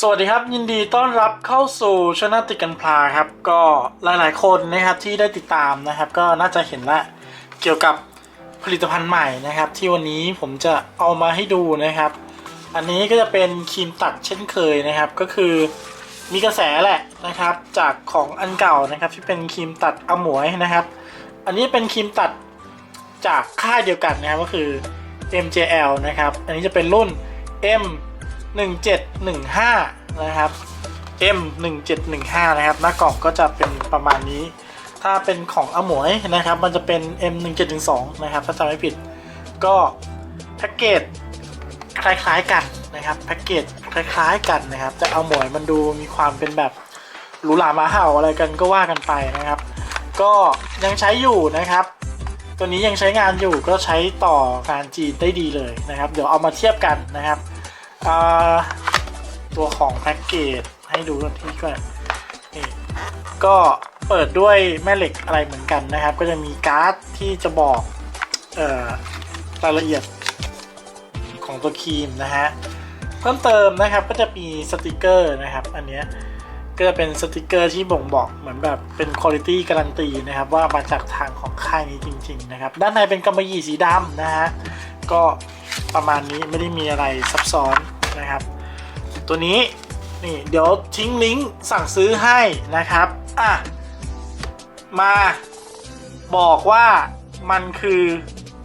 สวัสดีครับ ยินดีต้อนรับเข้าสู่ช anel ติกันพลาครับ ก็หลายๆคนนะครับที่ได้ติดตามนะครับ ก็น่าจะเห็นละเกี่ยวกับผลิตภัณฑ์ใหม่นะครับ ที่วันนี้ผมจะเอามาให้ดูนะครับ อันนี้ก็จะเป็นครีมตัดเช่นเคยนะครับ ก็คือมีกระแสแหละนะครับ จากของอันเก่านะครับ ที่เป็นครีมตัดอมวยนะครับ อันนี้เป็นครีมตัดจากค่ายเดียวกันนะครับก็คือ MJL นะครับ อันนี้จะเป็นรุ่น M 1715 นะครับ M 1715 นะครับ หน้ากล่องก็จะเป็นประมาณนี้ ถ้าเป็นของอมวยนะครับ มันจะเป็น M 1712นะครับ ถ้าจำไม่ผิด ก็แพ็กเกจคล้ายๆกันนะครับแพ็กเกจคล้ายๆกันนะครับ แต่อมวยมันดูมีความเป็นแบบหรูหรามาเห่าอะไรกันก็ว่ากันไปนะครับ ก็ยังใช้อยู่นะครับ ตัวนี้ยังใช้งานอยู่ก็ใช้ต่องานจีนได้ดีเลยนะครับ เดี๋ยวเอามาเทียบกันนะครับ ตัวของแพ็กเกจให้ดูที่ก่อนนี่ก็เปิดด้วยแม่เหล็กอะไรเหมือนกันนะครับ ก็จะมีการ์ดที่จะบอกรายละเอียดของตัวครีมนะฮะเพิ่มเติมนะครับก็จะมีสติกเกอร์นะครับ อันเนี้ยก็จะเป็นสติกเกอร์ที่บ่งบอกเหมือนแบบเป็นคุณภาพการันตีนะครับว่ามาจากทางของค่ายนี้จริง ๆ นะครับ ด้านในเป็นกำมะหยี่สีดำนะฮะก็ประมาณนี้ไม่ได้มีอะไรซับซ้อน นะครับ ตัวนี้นี่เดี๋ยวทิ้งลิงก์สั่งซื้อให้นะครับอะมาบอกว่ามันคือ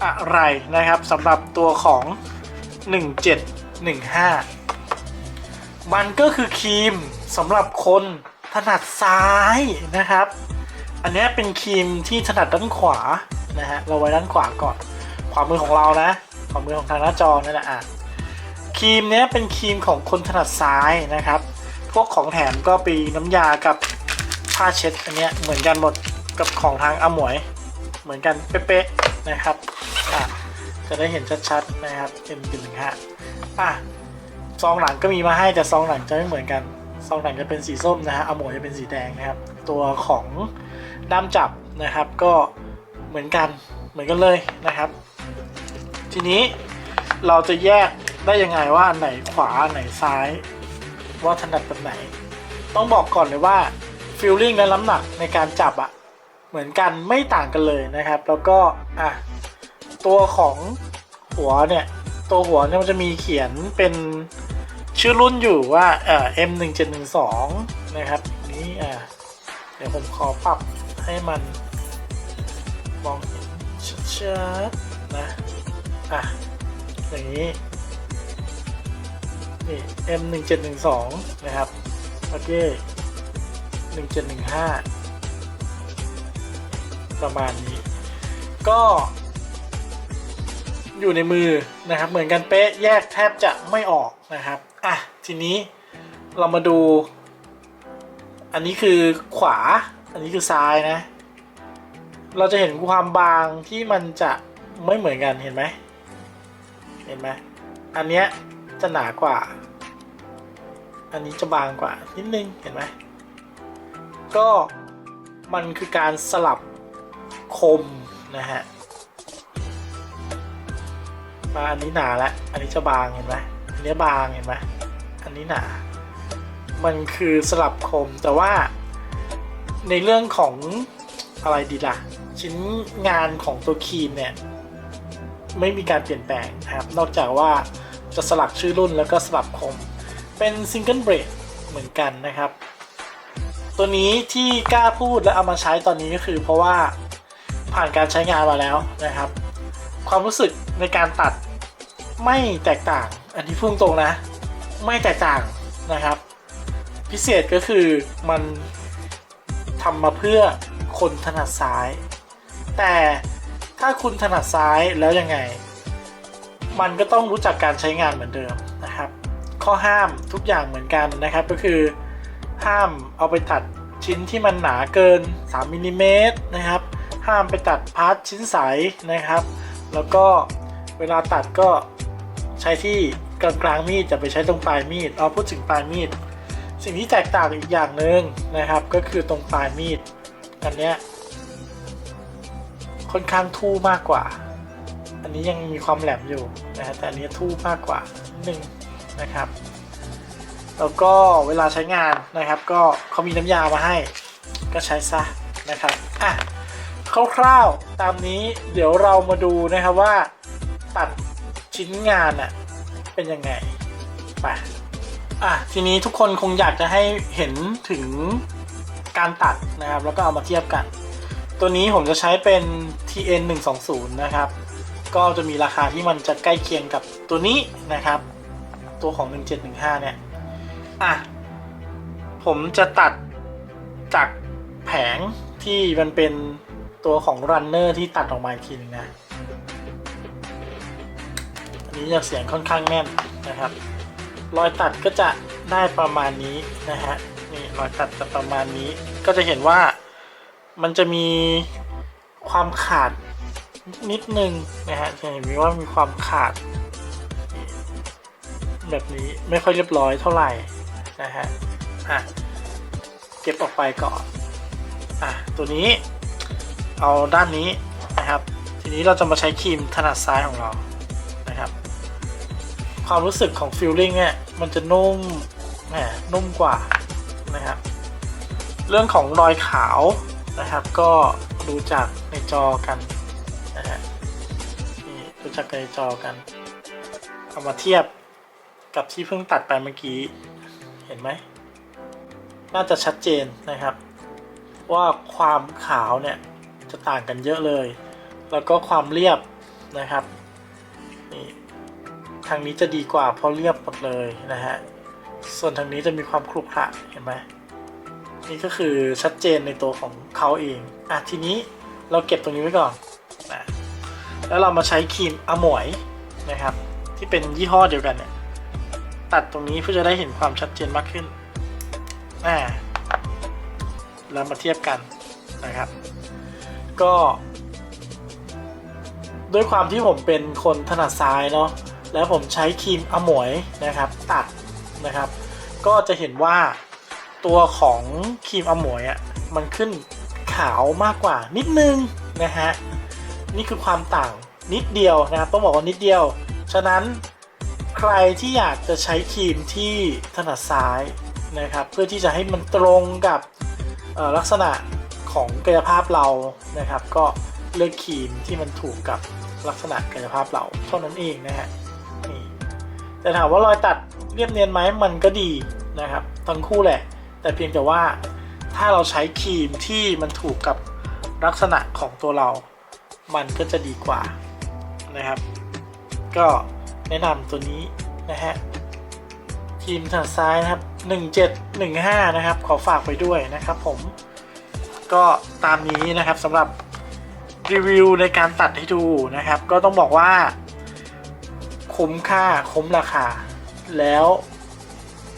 อะไรนะครับสำหรับตัวของ 1715 มันก็คือครีมสำหรับคนถนัดซ้ายนะครับ อันนี้เป็นครีมที่ถนัดด้านขวานะฮะเราไว้ด้านขวาก่อน ขวามือของเรานะขวามือของทางหน้าจอนั่นแหละอะ ครีมเนี้ยเป็นครีมของคนถนัดซ้ายนะครับ พวกของแถมก็ปีน้ำยากับผ้าเช็ดอันเนี้ยเหมือนกันหมดกับของทางอมวย เหมือนกันเป๊ะๆนะครับอะจะได้เห็นชัดๆนะครับ M115 อะซองหลังก็มีมาให้แต่ซองหลังจะไม่เหมือนกันซองหลังจะเป็นสีส้มนะฮะอมวยจะเป็นสีแดงนะครับ ตัวของด้ามจับนะครับ ก็เหมือนกันเหมือนกันเลยนะครับ ทีนี้เราจะแยก ได้ยังไงว่าอันไหนขวาอันไหนซ้าย ว่าถนัดแบบไหน ต้องบอกก่อนเลยว่าฟิลลิ่งและน้ำหนักในการจับอะเหมือนกันไม่ต่างกันเลยนะครับ แล้วก็อะตัวของหัวเนี่ย ตัวหัวเนี่ยมันจะมีเขียนเป็นชื่อรุ่นอยู่ว่าเอ่อ M 1 7 1 2นะครับนี้อะเดี๋ยวผมขอปรับให้มันมองเห็นชัดๆนะอะอย่างนี้ นี่ M 1 7 1 2นะครับโอเค1 7 1 5 ประมาณนี้ ก็ อยู่ในมือนะครับ เหมือนกันเป๊ะแยกแทบจะไม่ออกนะครับ อะ ทีนี้เรามาดู อันนี้คือขวา อันนี้คือซ้ายนะ เราจะเห็นความบางที่มันจะไม่เหมือนกันเห็นไหมเห็นไหมอันเนี้ยจะหนากว่า อันนี้จะบางกว่านิดนึงเห็นไหมก็มันคือการสลับคมนะฮะมาอันนี้หนาแล้วอันนี้จะบางเห็นไหมอันนี้บางเห็นไหมอันนี้หนา มันคือสลับคมแต่ว่าในเรื่องของอะไรดีล่ะ ชิ้นงานของตัวครีมเนี่ย ไม่มีการเปลี่ยนแปลงนะครับ นอกจากว่าจะสลักชื่อรุ่นแล้วก็สลับคม เป็นซิงเกิลเบรดเหมือนกันนะครับ ตัวนี้ที่กล้าพูดและเอามาใช้ตอนนี้ก็คือ เพราะว่าผ่านการใช้งานมาแล้วนะครับ ความรู้สึกในการตัดไม่แตกต่าง อันนี้พูดตรงนะ ไม่แตกต่างนะครับ พิเศษก็คือมันทำมาเพื่อคนถนัดซ้าย แต่ถ้าคุณถนัดซ้ายแล้วยังไง มันก็ต้องรู้จักการใช้งานเหมือนเดิมนะครับ ข้อห้ามทุกอย่างเหมือนกันนะครับ ก็คือห้ามเอาไปตัดชิ้นที่มันหนาเกิน 3มิลลิเมตรนะครับ ห้ามไปตัดพาร์ทชิ้นใสนะครับ แล้วก็เวลาตัดก็ใช้ที่กลางกลางมีดจะไปใช้ตรงปลายมีดเอาพูดถึงปลายมีด สิ่งที่แตกต่างอีกอย่างหนึ่งนะครับ ก็คือตรงปลายมีดอันเนี้ยค่อนข้างทู่มากกว่า อันนี้ยังมีความแหลมอยู่นะฮะแต่อันนี้ทู่มากกว่านิดนึง นะครับ แล้วก็เวลาใช้งานนะครับ ก็เขามีน้ำยามาให้ก็ใช้ซะนะครับอะคร่าวๆตามนี้เดี๋ยวเรามาดูนะครับว่าตัดชิ้นงานอะเป็นยังไงไปอะทีนี้ทุกคนคงอยากจะให้เห็นถึงการตัดนะครับ แล้วก็เอามาเทียบกัน ตัวนี้ผมจะใช้เป็น TN 1 2 0นะครับ ก็จะมีราคาที่มันจะใกล้เคียงกับตัวนี้นะครับ ตัวของ 1715 เนี่ย อะ ผมจะตัดจากแผงที่มันเป็นตัวของรันเนอร์ที่ตัดออกมาอีกทีนึงนะ อันนี้จะเสียงค่อนข้างแน่นนะครับ รอยตัดก็จะได้ประมาณนี้นะฮะ นี่รอยตัดจะประมาณนี้ ก็จะเห็นว่ามันจะมีความขาดนิดนึงนะฮะจะเห็นว่ามีความขาด แบบนี้ไม่ค่อยเรียบร้อยเท่าไหร่นะฮะอะเก็บออกไปก่อนอะตัวนี้เอาด้านนี้นะครับ ทีนี้เราจะมาใช้ครีมถนัดซ้ายของเรานะครับ ความรู้สึกของฟิลลิ่งเนี่ยมันจะนุ่มแหมนุ่มกว่านะครับเรื่องของรอยขาวนะครับ ก็ดูจากในจอกันนะฮะนี่ดูจากในจอกันเอามาเทียบ กับที่เพิ่งตัดไปเมื่อกี้ เห็นไหม น่าจะชัดเจนนะครับ ว่าความขาวเนี่ยจะต่างกันเยอะเลย แล้วก็ความเรียบนะครับนี่ทางนี้จะดีกว่าเพราะเรียบหมดเลยนะฮะ ส่วนทางนี้จะมีความครุขระเห็นไหมนี่ก็คือชัดเจนในตัวของเขาเอง อะทีนี้เราเก็บตรงนี้ไว้ก่อนนะแล้วเรามาใช้ครีมอมวยนะครับ ที่เป็นยี่ห้อเดียวกันเนี่ย ตัดตรงนี้เพื่อจะได้เห็นความชัดเจนมากขึ้นอ่าแล้วมาเทียบกันนะครับ ก็ ด้วยความที่ผมเป็นคนถนัดซ้ายเนาะแล้วผมใช้ครีมอมวยนะครับ ตัดนะครับ ก็จะเห็นว่าตัวของครีมอมวยอะ่ะมันขึ้นขาวมากกว่านิดนึงนะฮะนี่คือความต่างนิดเดียวนะครับต้องบอกว่านิดเดียว ฉะนั้น ใครที่อยากจะใช้ครีมที่ถนัดซ้ายนะครับ เพื่อที่จะให้มันตรงกับลักษณะของกายภาพเรานะครับ ก็เลือกครีมที่มันถูกกับลักษณะกายภาพเราเท่านั้นเองนะฮะนี่แต่ถามว่ารอยตัดเรียบเนียนไหมมันก็ดีนะครับทั้งคู่แหละ แต่เพียงแต่ว่าถ้าเราใช้ครีมที่มันถูกกับลักษณะของตัวเรา มันก็จะดีกว่านะครับ ก็ แนะนำตัวนี้นะฮะทีมทางซ้ายนะครับ 1715 นะครับ ขอฝากไปด้วยนะครับผม ก็ตามนี้นะครับสำหรับรีวิวในการตัดให้ดูนะครับ ก็ต้องบอกว่า คุ้มค่าคุ้มราคา แล้ว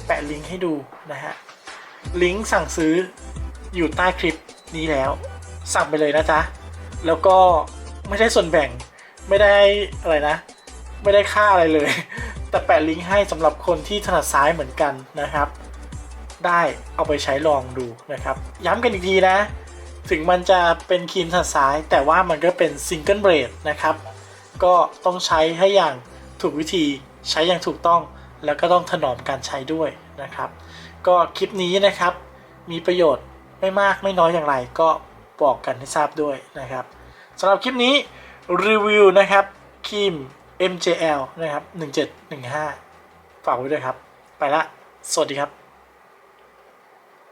แปะลิงก์ให้ดูนะฮะ ลิงก์สั่งซื้ออยู่ใต้คลิปนี้แล้ว สั่งไปเลยนะจ๊ะ แล้วก็ไม่ได้ส่วนแบ่งไม่ได้อะไรนะ ไม่ได้ค่าอะไรเลย แต่แปะลิงก์ให้สำหรับคนที่ถนัดซ้ายเหมือนกันนะครับ ได้เอาไปใช้ลองดูนะครับ ย้ำกันอีกทีนะ ถึงมันจะเป็นครีมถนัดซ้าย แต่ว่ามันก็เป็นซิงเกิลเบรดนะครับ ก็ต้องใช้ให้อย่างถูกวิธีใช้อย่างถูกต้อง แล้วก็ต้องถนอมการใช้ด้วยนะครับ ก็คลิปนี้นะครับมีประโยชน์ไม่มากไม่น้อยอย่างไรก็บอกกันให้ทราบด้วยนะครับสำหรับคลิปนี้รีวิวนะครับครีม MJL นะครับ1715 ฝากไว้ด้วยครับ ไปละ สวัสดีครับ